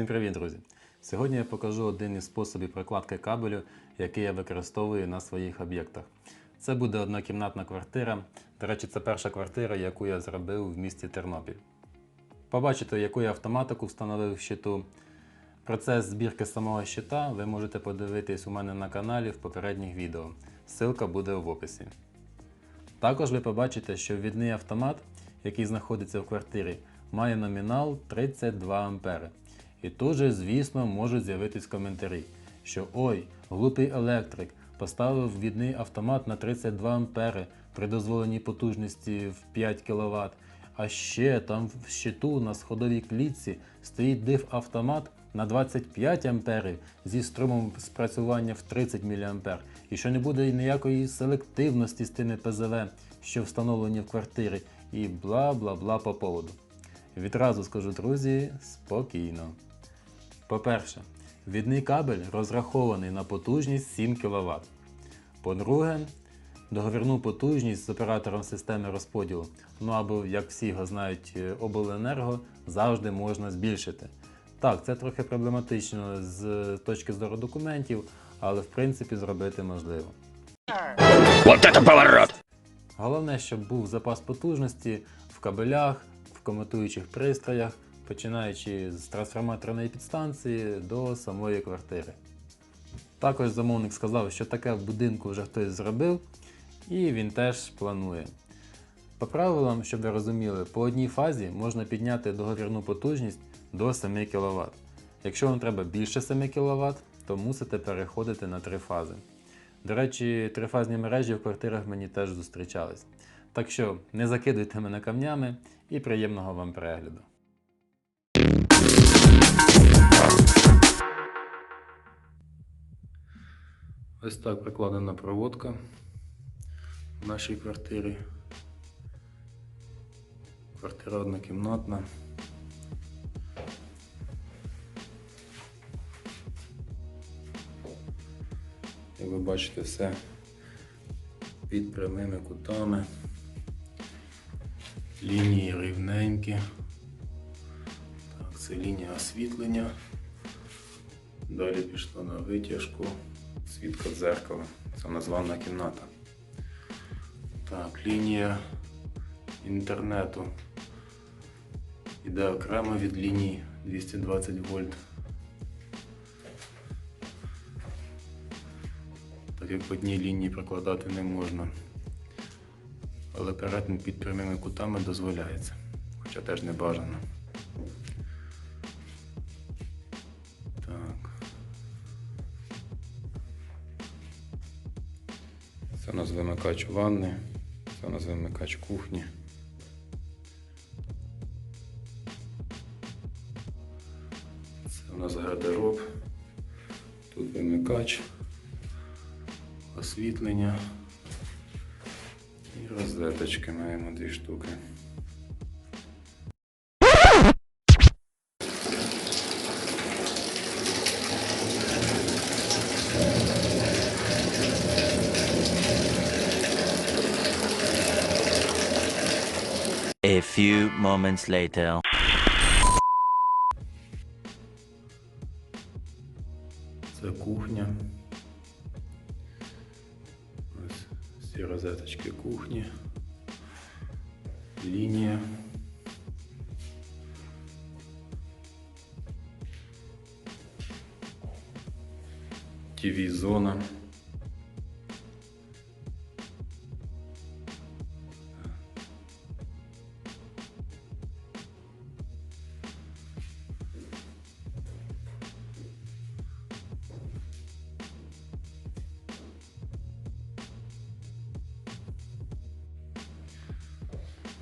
Всім привіт, друзі! Сьогодні я покажу один із способів прокладки кабелю, який я використовую на своїх об'єктах. Це буде однокімнатна квартира. До речі, це перша квартира, яку я зробив в місті Тернопіль. Побачите, яку я автоматику встановив в щиту. Процес збірки самого щита ви можете подивитись у мене на каналі в попередніх відео. Ссылка буде в описі. Також ви побачите, що ввідний автомат, який знаходиться в квартирі, має номінал 32 А. І тут же, звісно, можуть з'явитись коментарі, що ой, глупий електрик поставив ввідний автомат на 32 А при дозволеній потужності в 5 кВт. А ще там в щиту на сходовій клітці стоїть диф автомат на 25 А зі струмом спрацювання в 30 мА. І що не буде ніякої селективності з тими ПЗВ, що встановлені в квартирі, і бла бла бла по поводу. Відразу скажу, друзі, спокійно. По-перше, відний кабель розрахований на потужність 7 кВт. По-друге, договірну потужність з оператором системи розподілу, ну або, як всі його знають, е, обленерго, завжди можна збільшити. Так, це трохи проблематично з точки зору документів, але в принципі зробити можливо. Вот это поворот! Головне, щоб був запас потужності в кабелях, в комутуючих пристроях, починаючи з трансформаторної підстанції до самої квартири. Також замовник сказав, що таке в будинку вже хтось зробив, і він теж планує. По правилам, щоб ви розуміли, по одній фазі можна підняти договірну потужність до 7 кВт. Якщо вам треба більше 7 кВт, то мусите переходити на три фази. До речі, трифазні мережі в квартирах мені теж зустрічались. Так що не закидуйте мене камнями і приємного вам перегляду. Ось так прикладена проводка в нашій квартирі. Квартира однокімнатна. Як ви бачите, все під прямими кутами. Лінії рівненькі. Це лінія освітлення. Далі пішло на витяжку. Світка дзеркала. Це ванна кімната. Так, лінія інтернету іде окремо від лінії 220 вольт. так як в одній лінії прокладати не можна. Але перетин під прямими кутами дозволяється, хоча теж не бажано. Нас вимикач ванни, це у нас вимикач кухні. Це у нас гардероб, тут вимикач освітлення і розеточки маємо дві штуки. A few moments later. Це кухня. Ось всі розеточки кухні. Лінія. ТВ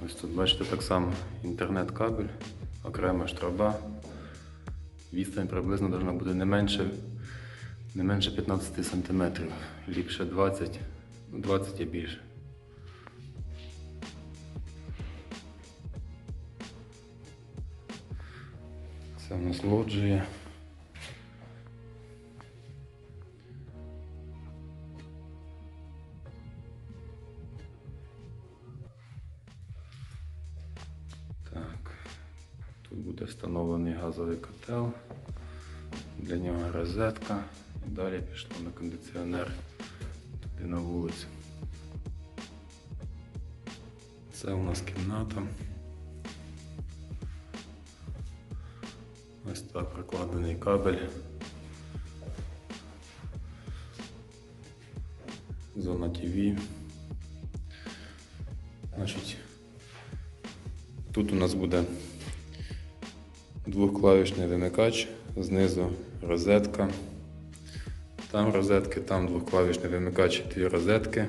Ось тут бачите так само інтернет-кабель, окрема штраба. Відстань приблизно повинна бути не менше, не менше 15 см, ліпше 20, ну 20 і більше. Це у. Котел, для нього розетка. І далі пішло на кондиціонер туди на вулицю. Це у нас кімната. Ось так прикладений кабель. Зона ТВ. Значить, тут у нас буде двохклавішний вимикач, знизу розетка. Там розетки, там двохклавішний вимикач, дві розетки.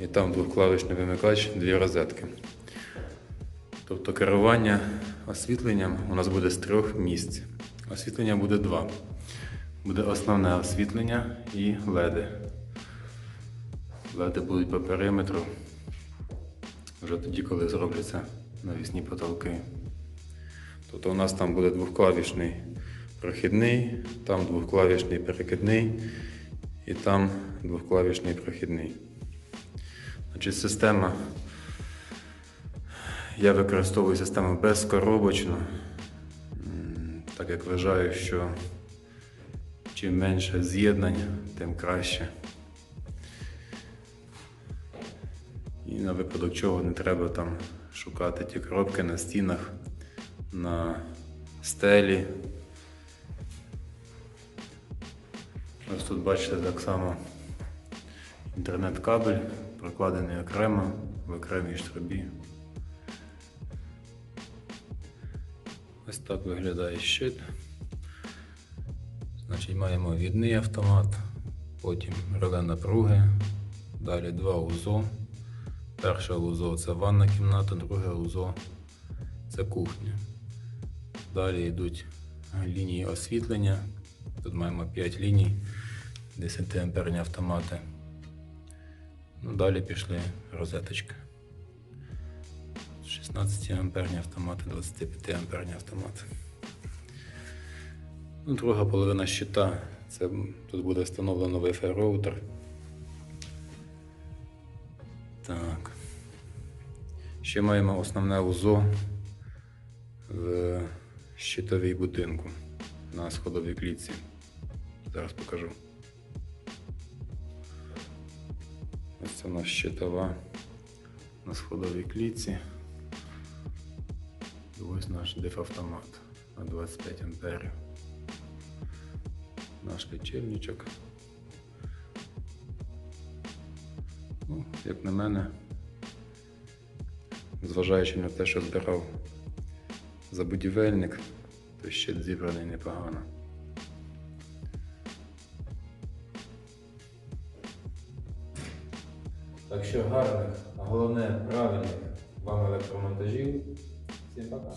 І там двохклавішний вимикач, дві розетки. Тобто керування освітленням у нас буде з трьох місць. Освітлення буде два. Буде основне освітлення і леди. Леди будуть по периметру. Вже тоді, коли зробляться навісні потолки. Тобто у нас там буде двохклавішний прохідний, там двохклавішний перекидний і там двохклавішний прохідний. Значить, система. Я використовую систему безкоробочну, м, так як вважаю, що чим менше з'єднань, тим краще. І на випадок чого не треба там шукати ті коробки на стінах, на стелі. Ось тут бачите так само інтернет-кабель, прокладений окремо в окремій штрубі. Ось так виглядає щит. Значить, маємо відний автомат, потім реле напруги, далі два УЗО. Перше УЗО це ванна кімната, друге УЗО це кухня. Далі йдуть лінії освітлення. Тут маємо 5 ліній, 10 амперні автомати. Ну, далі пішли розеточки. 16 амперні автомати, 25 амперні автомати. Ну, друга половина щита. Це тут буде встановлено Wi-Fi роутер. Так. Ще маємо основне УЗО в щитовій будинку на сходовій клітці. Зараз покажу. Ось це у нас щитова на сходовій клітці. І ось наш дифавтомат на 25 амперів. Наш лічильничок. Ну, як на мене, зважаючи на те, що збирав за будівельник, то ще зібраний непогано. Так що гарних, а головне правильних вам електромонтажів. Всім пока.